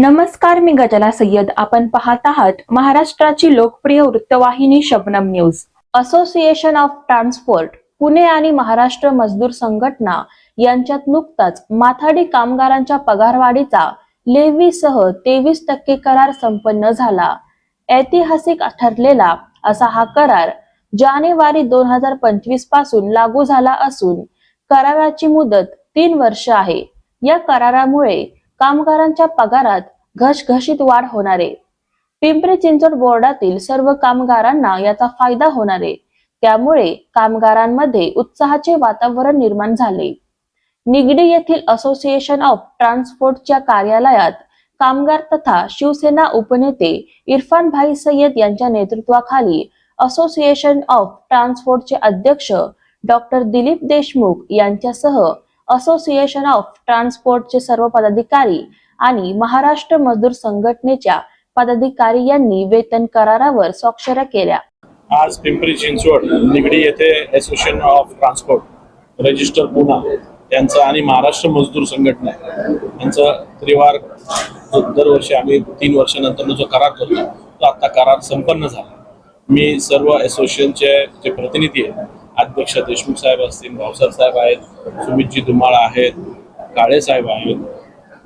नमस्कार मी गजला सय्यद. आपण पाहत आहात महाराष्ट्राची लोकप्रिय वृत्तवाहिनी Shabnam news. Association of transport Pune आणि महाराष्ट्र मजदूर संघटना यांच्यात नुकताच माथाडी कामगारांच्या पगारवाढीचा लेव्हीसह तेवीस टक्के करार संपन्न झाला. ऐतिहासिक ठरलेला असा हा करार जानेवारी दोन हजार पंचवीसपासून लागू झाला असून कराराची मुदत तीन वर्ष आहे. या करारामुळे कामगारांच्या पगारात घसघशीत वाढ होणार आहे. पिंपरी चिंचवड बोर्डातील सर्व कामगारांना याचा फायदा होणार आहे. त्यामुळे कामगारांमध्ये उत्साहाचे वातावरण निर्माण झाले. निगडी येथील असोसिएशन ऑफ ट्रान्सपोर्टच्या कार्यालयात कामगार तथा शिवसेना उपनेते इरफान भाई सय्यद यांच्या नेतृत्वाखाली असोसिएशन ऑफ ट्रान्सपोर्टचे अध्यक्ष डॉक्टर दिलीप देशमुख यांच्यासह असोसिएशन ऑफ ट्रान्सपोर्टचे सर्व पदाधिकारी आणि महाराष्ट्र मजदूर संघटनेच्या पदाधिकारी यांनी वेतन करारावर स्वाक्षऱ्या केल्या. आज पिंपरी चिंचवड निगडी येथे association of transport register Puna यांचं आणि महाराष्ट्र मजदूर संघटना यांचं त्रिवार दरवर्षी आम्ही तीन वर्षानंतर जो करार करतो तो आता करार संपन्न झाला. मी सर्व असोसिएशनचे जे प्रतिनिधी आहेत अध्यक्ष देशमुख साहेब असतील भावसर साहेब आहेत सुमितजी धुमाळ आहेत काळे साहेब आहेत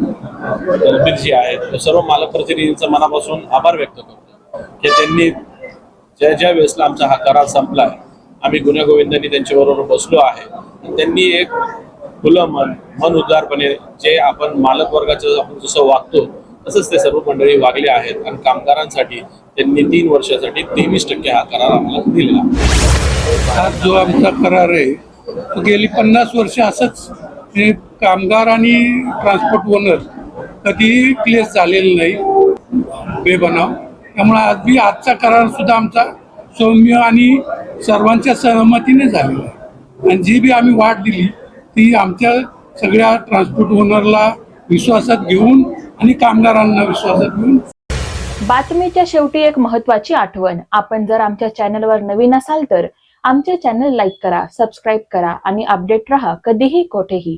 जी आहेत. या सर्व मालकप्रतिनिधींचा मनापासून आभार व्यक्त करतो की त्यांनी ज्या ज्या वेळेसला आमचा हा करार संपला आहे आम्ही गुन्हेगोविंदांनी त्यांच्याबरोबर बसलो आहे. त्यांनी एक खुलं मन मन उद्धारपणे जे आपण मालक वर्गाचं आपण जसं वागतो तसंच ते सर्व मंडळी वागले आहेत आणि कामगारांसाठी त्यांनी तीन वर्षासाठी तेवीस टक्के हा करार आम्हाला दिलेला हा जो आमचा करार आहे तो गेली पन्नास वर्ष असंच कामगार आणि ट्रान्सपोर्ट ओनर कधीही क्लेस झालेलं नाही बेबनाव. त्यामुळे आज बी आजचा करार सुद्धा आमचा सौम्य आणि सर्वांच्या सहमतीने झालेला आहे. आणि जी बी आम्ही वाट दिली ती आमच्या सगळ्या ट्रान्सपोर्ट ओनरला विश्वासात घेऊन आणि कामगारांना विश्वासात घेऊन. बातमीच्या शेवटी एक महत्वाची आठवण. आपण जर आमच्या चॅनलवर नवीन असाल तर आमचे चॅनल लाईक करा सबस्क्राईब करा आणि अपडेट रहा कधीही कोठेही.